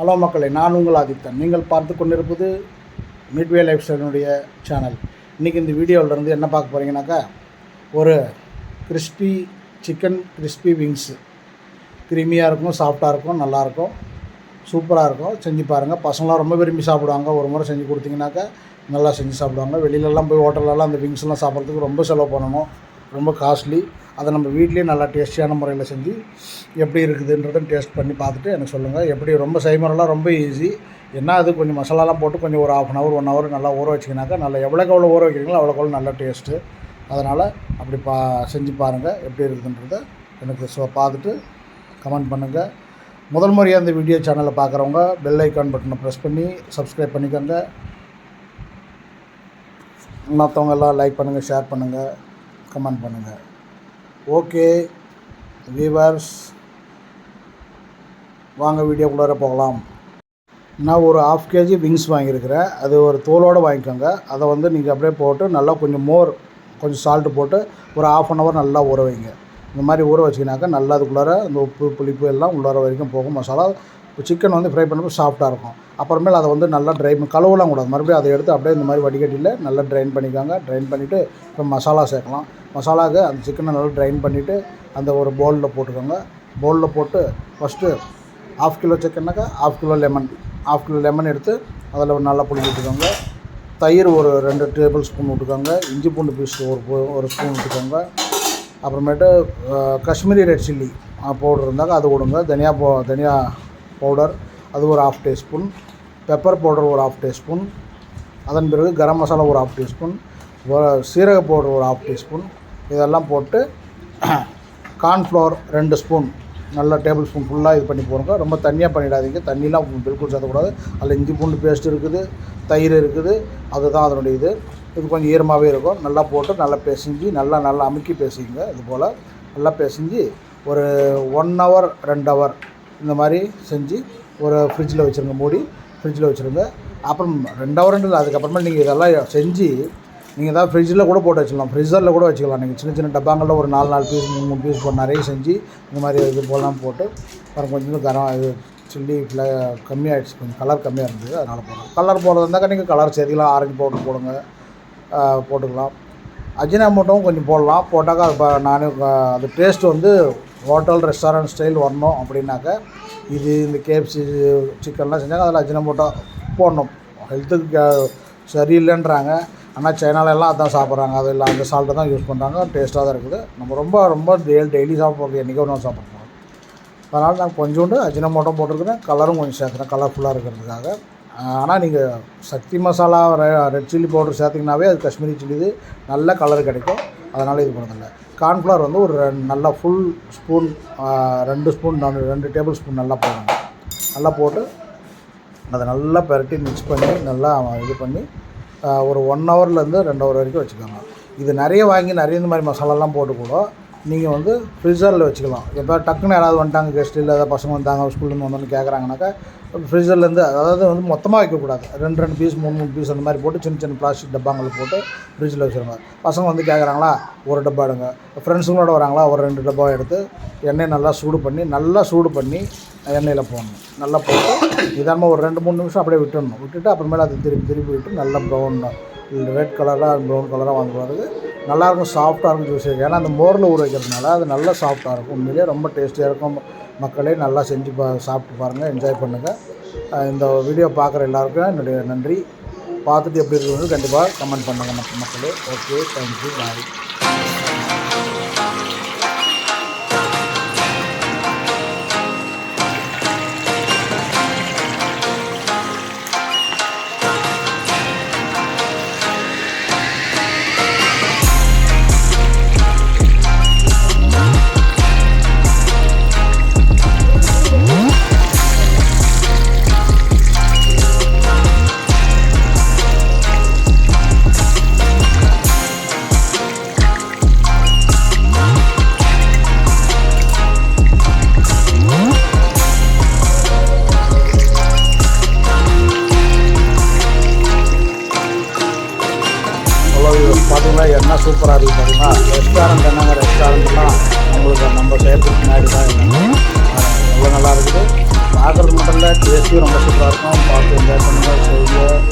Hello மக்களே நான் உங்கள் ஆதித்தன். நீங்கள் பார்த்து கொண்டிருப்பது மிட்வே லைஃப் ஸ்டைலினுடைய சேனல் இன்றைக்கி இந்த வீடியோவிலேருந்து என்ன பார்க்க போகிறீங்கன்னாக்கா ஒரு கிறிஸ்பி சிக்கன் கிறிஸ்பி விங்ஸு கிருமியாக இருக்கும் சாஃப்டாக இருக்கும் நல்லாயிருக்கும் சூப்பராக இருக்கும். செஞ்சு பாருங்கள் பசங்களாம் ரொம்ப விரும்பி சாப்பிடுவாங்க. ஒரு முறை செஞ்சு கொடுத்தீங்கன்னாக்கா நல்லா செஞ்சு சாப்பிடுவாங்க. வெளியிலலாம் போய் ஹோட்டலெலாம் அந்த விங்ஸ்லாம் சாப்பிட்றதுக்கு ரொம்ப செலவு பண்ணணும். ரொம்ப காஸ்ட்லி அதை நம்ம வீட்லேயே நல்லா டேஸ்டியான முறையில் செஞ்சு எப்படி இருக்குதுன்றதை டேஸ்ட் பண்ணி பார்த்துட்டு எனக்கு சொல்லுங்கள் எப்படி ரொம்ப செய்முறைலாம் ரொம்ப ஈஸி என்ன அது கொஞ்சம் மசாலாலாம் போட்டு கொஞ்சம் ஒரு half an hour one hour நல்லா ஊற வச்சிங்கனாக்கா நல்லா எவ்வளோக்கு எவ்வளோ ஊற வைக்கிறீங்களோ அவ்வளோக்கு அவ்வளோ நல்ல டேஸ்ட்டு அதனால் அப்படி பா செஞ்சு பாருங்கள் எப்படி இருக்குதுன்றதை எனக்கு ஸோ பார்த்துட்டு கமெண்ட் பண்ணுங்கள் முதல் முறையாக இந்த வீடியோ சேனலை பார்க்குறவங்க பெல் ஐக்கான் பட்டனை ப்ரெஸ் பண்ணி சப்ஸ்கிரைப் பண்ணிக்கோங்க. மற்றவங்க எல்லாம் லைக் பண்ணுங்கள் ஷேர் பண்ணுங்கள் கமெண்ட் பண்ணுங்கள் ஓகே வியூவர்ஸ். வாங்க வீடியோக்குள்ளார போகலாம். நான் ஒரு ஆஃப் கேஜி விங்ஸ் வாங்கியிருக்கிறேன். அது ஒரு தோலோடு வாங்கிக்கோங்க. அதை வந்து நீங்கள் அப்படியே போட்டு நல்லா கொஞ்சம் மோர் கொஞ்சம் சால்ட்டு போட்டு ஒரு ஆஃப் அன் ஹவர் நல்லா ஊற வைங்க. இந்த மாதிரி ஊற வச்சிங்கனாக்கா நல்லா அதுக்குள்ளார இந்த உப்பு புளிப்பு எல்லாம் உள்ளார வரைக்கும் போகும். மசாலா சிக்கன் வந்து ஃப்ரை பண்ணும்போது சாஃப்டாக இருக்கும். அப்புறமேல் அதை வந்து நல்லா ட்ரை கழுவலாம் கூடாது. மறுபடியும் அதை எடுத்து அப்படியே இந்த மாதிரி வடிகட்டியில் நல்லா ட்ரைன் பண்ணிக்காங்க. ட்ரைன் பண்ணிவிட்டு இப்போ மசாலா சேர்க்கலாம். மசாலாவுக்கு அந்த சிக்கனை நல்லா ட்ரைன் பண்ணிவிட்டு அந்த ஒரு பவுலில் போட்டுக்கோங்க. பவுலில் போட்டு first half kilo சிக்கன்னாக்கா half kilo lemon half kilo lemon எடுத்து அதில் நல்லா புளிஞ்சு விட்டுக்கோங்க தயிர் ஒரு ரெண்டு டேபிள் ஸ்பூன் விட்டுக்கோங்க இஞ்சி பூண்டு பீஸ் ஒரு ஒரு ஸ்பூன் விட்டுக்கோங்க அப்புறமேட்டு காஷ்மீரி ரெட் சில்லி பவுடர் இருந்தாக்க அது கொடுங்க. தனியா போ தனியா பவுடர் அது ஒரு ஆஃப் டீஸ்பூன் பெப்பர் பவுடர் ஒரு ஆஃப் டீஸ்பூன் அதன் பிறகு கரம் மசாலா ஒரு ஆஃப் டீஸ்பூன் சீரக பவுடர் ஒரு ஆஃப் டீஸ்பூன் இதெல்லாம் போட்டு கார்ன்ஃப்ளவர் ரெண்டு ஸ்பூன் நல்லா டேபிள் ஸ்பூன் ஃபுல்லாக இது பண்ணி போடுங்க. ரொம்ப தண்ணியாக பண்ணிடாதீங்க. தண்ணிலாம் பில்குல் சேர்த்தக்கூடாது. அதில் இஞ்சி பூண்டு பேஸ்ட் இருக்குது. தயிர் இருக்குது. அதுதான் அதனுடைய இது. இது கொஞ்சம் ஈரமாகவே இருக்கும். நல்லா போட்டு நல்லா பிசைஞ்சு நல்லா நல்லா அமுக்கி பேசிங்க இது போல் நல்லா பிசைஞ்சு ஒரு ஒன் ஹவர் ரெண்டு ஹவர் இந்த மாதிரி செஞ்சு ஒரு ஃப்ரிட்ஜில் வச்சுருங்க. மூடி ஃப்ரிட்ஜில் வச்சுருங்க. அப்புறம் ரெண்டு ஹவர் இல்லை அதுக்கப்புறமா நீங்கள் இதெல்லாம் செஞ்சு நீங்கள் ஏதாவது ஃப்ரிட்ஜில் கூட போட்டு வச்சுக்கலாம். ஃப்ரிட்ஜரில் கூட வச்சுக்கலாம். நீங்கள் சின்ன சின்ன டப்பாங்களில் ஒரு நாலு நாலு பீஸ் மூணு மூணு பீஸ் போட்டு நிறைய செஞ்சு இந்த மாதிரி இது போலாம் போட்டு அப்புறம் கொஞ்சம் கரம் இது சில்லி ஃப்ளே கம்மியாகிடுச்சு கொஞ்சம் கலர் கம்மியாக இருந்தது. அதனால் போடுறோம் கலர் போடுறது இருந்தாக்கா நீங்கள் கலர் சேர்த்துக்கலாம். ஆரஞ்சு பவுடர் போடுங்க. போட்டுக்கலாம். அஜினாமோட்டோவும் கொஞ்சம் போடலாம். போட்டாக்கா இப்போ நான் அந்த அது டேஸ்ட் வந்து ஹோட்டல் ரெஸ்டாரண்ட் ஸ்டைல் வரணும் அப்படின்னாக்கா இது இந்த கேஎஃப்சி சிக்கன்லாம் செஞ்சாங்க அதில் அஜினமோட்டோ போடணும். ஹெல்த்துக்கு சரியில்லைன்றாங்க. ஆனால் சைனாலெல்லாம் அதான் சாப்பிட்றாங்க. அது இல்லை அந்த சால்ட்டை தான் யூஸ் பண்ணுறாங்க டேஸ்ட்டாக தான் இருக்குது. நம்ம ரொம்ப ரொம்ப டெய்லி டெய்லி சாப்பிட்றது என்றைக்கோ ஒன்று சாப்பிட்றோம் அதனால் நான் கொஞ்சோண்டு அஜினமோட்டோ போட்டிருக்கிறேன். கலரும் கொஞ்சம் சேர்க்குறேன். கலர்ஃபுல்லாக இருக்கிறதுக்காக. ஆனால் நீங்கள் Sakthi Masala red chilli powder சேர்த்திங்கனாவே அது காஷ்மீரி சில்லி இது நல்ல கலர் கிடைக்கும். அதனால் இது பண்ணுறதில்ல கார்ன்ஃப்ளவர் வந்து ஒரு ரெண்டு நல்லா ஃபுல் ஸ்பூன் ரெண்டு ஸ்பூன் ரெண்டு டேபிள் ஸ்பூன் நல்லா போடணும். நல்லா போட்டு அதை நல்லா பெரட்டி மிக்ஸ் பண்ணி நல்லா இது பண்ணி ஒரு ஒன் ஹவர்லேருந்து ரெண்டு ஹவர் வரைக்கும் வச்சுக்கோங்க. இது நிறைய வாங்கி நிறைய இந்த மாதிரி மசாலாலாம் போட்டு கூட நீங்கள் வந்து ஃப்ரிட்ஜரில் வச்சுக்கலாம். எப்போ டக்குன்னு யாராவது வந்துட்டாங்க கெஸ்ட் இல்லை ஏதாவது பசங்க வந்தாங்க ஸ்கூல்லேருந்து வந்தோன்னு கேட்குறாங்கனாக்கா ஃப்ரிட்ஜர்லேருந்து அதாவது வந்து மொத்தமாக வைக்கக்கூடாது. ரெண்டு ரெண்டு பீஸ் மூணு மூணு பீஸ் அந்த மாதிரி போட்டு சின்ன சின்ன பிளாஸ்டிக் டப்பாங்களை போட்டு ஃப்ரிட்ஜில் வச்சுருங்க. பசங்க வந்து கேட்குறாங்களா ஒரு டப்பா எடுங்க. ஃப்ரெண்ட்ஸுங்களோட வராங்களா ஒரு ரெண்டு டப்பா எடுத்து எண்ணெய் நல்லா சூடு பண்ணி நல்லா சூடு பண்ணி எண்ணெயில் போடணும். நல்லா போட்டு நிதானமாக ஒரு ரெண்டு மூணு நிமிஷம் அப்படியே விட்டுடணும். விட்டுட்டு அப்புறமேல அதை திருப்பி திருப்பி விட்டு நல்லா ப்ரௌன் ரெட் கலராக ப்ரௌன் கலராக வந்து வருது நல்லாயிருக்கும் சாஃப்டாக இருக்கும் ஜூஸ் ஏன்னா அந்த மோரில் ஊற வைக்கிறதுனால அது நல்லா சாஃப்டாக இருக்கும். உண்மையிலே ரொம்ப டேஸ்டியாக இருக்கும். மக்களே நல்லா செஞ்சு பா சாப்பிட்டு பாருங்கள் என்ஜாய் பண்ணுங்கள் இந்த வீடியோ பார்க்குற எல்லாருக்கும் என்னுடைய நன்றி. பார்த்துட்டு எப்படி இருக்குன்னு கண்டிப்பாக கமெண்ட் பண்ணுங்கள் மக்கள். மக்களே ஓகே தேங்க்யூ பாய் பார்த்தீங்களா என்ன சூப்பராக இருக்குது பார்த்தீங்களா ரெஸ்டாரண்ட் என்னங்க ரெஸ்டாரண்ட்லாம் நம்மளுக்கு நம்ம செய்யறதுக்கு முன்னாடி தான் எவ்வளோ நல்லா இருக்குது. பார்க்குறது மட்டும் இல்லை டேஸ்ட்டும் ரொம்ப சூப்பராக இருக்கும். பார்த்து என்ஜாய் பண்ணுங்கள் செய்யுங்க.